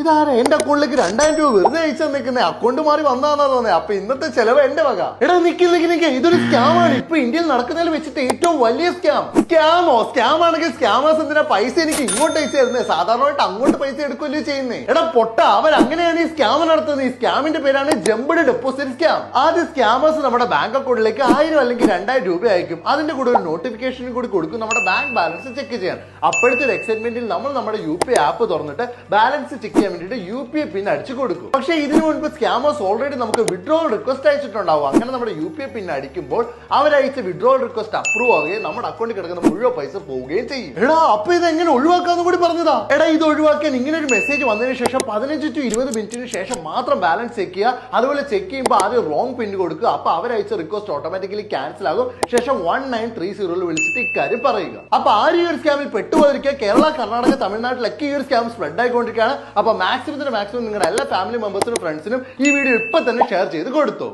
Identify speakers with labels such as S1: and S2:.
S1: ഇതാരാ എന്റെ അക്കൗണ്ടിലേക്ക് രണ്ടായിരം രൂപ വെറുതെ അയച്ചു തന്നിരിക്കുന്നത് അക്കൗണ്ട് മാറി വന്നാന്നാ തോന്നുന്നത് അപ്പൊ ഇന്നത്തെ ചെലവ് എന്റെ വക. എടാ നിക്ക് നിക്ക് ഇതൊരു സ്കാം ആണ്. ഇപ്പൊ ഇന്ത്യയിൽ നടക്കുന്നതിൽ വെച്ചിട്ട് ഏറ്റവും വലിയ സ്കാം സ്കാമോ സ്കാം ആണെങ്കിൽ സ്കാമേഴ്സ് എന്തിനാ പൈസ എനിക്ക് ഇങ്ങോട്ട് അയച്ചു തരുന്നത് സാധാരണയായിട്ട് അങ്ങോട്ട് പൈസ എടുക്കുമല്ലോ ചെയ്യുന്നേ? എടാ പൊട്ട. അവർ അങ്ങനെയാണ് ഈ സ്കാം നടത്തുന്നത്. ഈ സ്കാമിന്റെ പേരാണ് ജംബിഡ് ഡെപ്പോസിറ്റ് സ്കാം ആദ്യം സ്കാമേഴ്സ് നമ്മുടെ ബാങ്ക് അക്കൗണ്ടിലേക്ക് ആയിരം അല്ലെങ്കിൽ രണ്ടായിരം രൂപ അയക്കും. അതിന്റെ കൂടെ ഒരു നോട്ടിഫിക്കേഷൻ കൂടി കൊടുക്കും. നമ്മുടെ ബാങ്ക് ബാലൻസ് ചെക്ക് ചെയ്യാൻ. അപ്പോഴത്തെ ഒരു എക്സൈറ്റ്മെന്റിൽ നമ്മൾ നമ്മുടെ യു പി ആപ്പ് തുറന്നിട്ട് ബാലൻസ് ചെക്ക് ചെയ്യാൻ വേണ്ടിയിട്ട് യു പി ഐ പിൻ അടിച്ചു കൊടുക്കും. പക്ഷെ ഇതിനു മുൻപ് സ്കാമേഴ്സ് ഓൾറെഡി നമുക്ക് വിഡ്രോൾ റിക്വസ്റ്റ് അയച്ചിട്ടുണ്ടാവും. അങ്ങനെ നമ്മുടെ യു പി ഐ പിൻ അടിക്കുമ്പോൾ അവരയച്ച വിഡ്രോൾ റിക്വസ്റ്റ് അപ്രൂവ് ആവുകയും നമ്മുടെ അക്കൗണ്ടിൽ കിടക്കുന്ന മുഴുവൻ പൈസ പോവുകയും ചെയ്യും. എടാ അപ്പൊ ഇത് എങ്ങനെ ഒഴിവാക്കാന്ന് കൂടി പറഞ്ഞതാ? എടാ ഇത് ഒഴിവാക്കാൻ ഇങ്ങനെ ഒരു മെസ്സേജ് വന്നതിന് ശേഷം പതിനഞ്ച് ടു ഇരുപത് മിനിറ്റിന് ശേഷം മാത്രം ബാലൻസ് ചെക്ക് ചെയ്യുക. അതുപോലെ ചെക്ക് ചെയ്യുമ്പോൾ ആദ്യം റോങ് പിൻ കൊടുക്കുക. അപ്പൊ അവരയച്ച റിക്വസ്റ്റ് ഓട്ടോമാറ്റിക്കലി ക്യാൻസൽ ആകും. ശേഷം വൺ നയൻ ത്രീ സീറോയിൽ വിളിച്ചിട്ട് ഇക്കാര്യം പറയുക. അപ്പൊ ആരും ഈ ഒരു സ്കാമിൽ പെട്ടുപോയിരിക്കുക? കേരള കർണാടക തമിഴ്നാട്ടിലൊക്കെ ഈ ഒരു സ്കാം സ്പ്രെഡ് ആയിക്കൊണ്ടിരിക്കുകയാണ്. അപ്പൊ മാക്സിമത്തിന് മാക്സിമം നിങ്ങളുടെ എല്ലാ ഫാമിലി മെമ്പേഴ്സിനും ഫ്രണ്ട്സിനും ഈ വീഡിയോ ഇപ്പൊ തന്നെ ഷെയർ ചെയ്ത് കൊടുത്തു.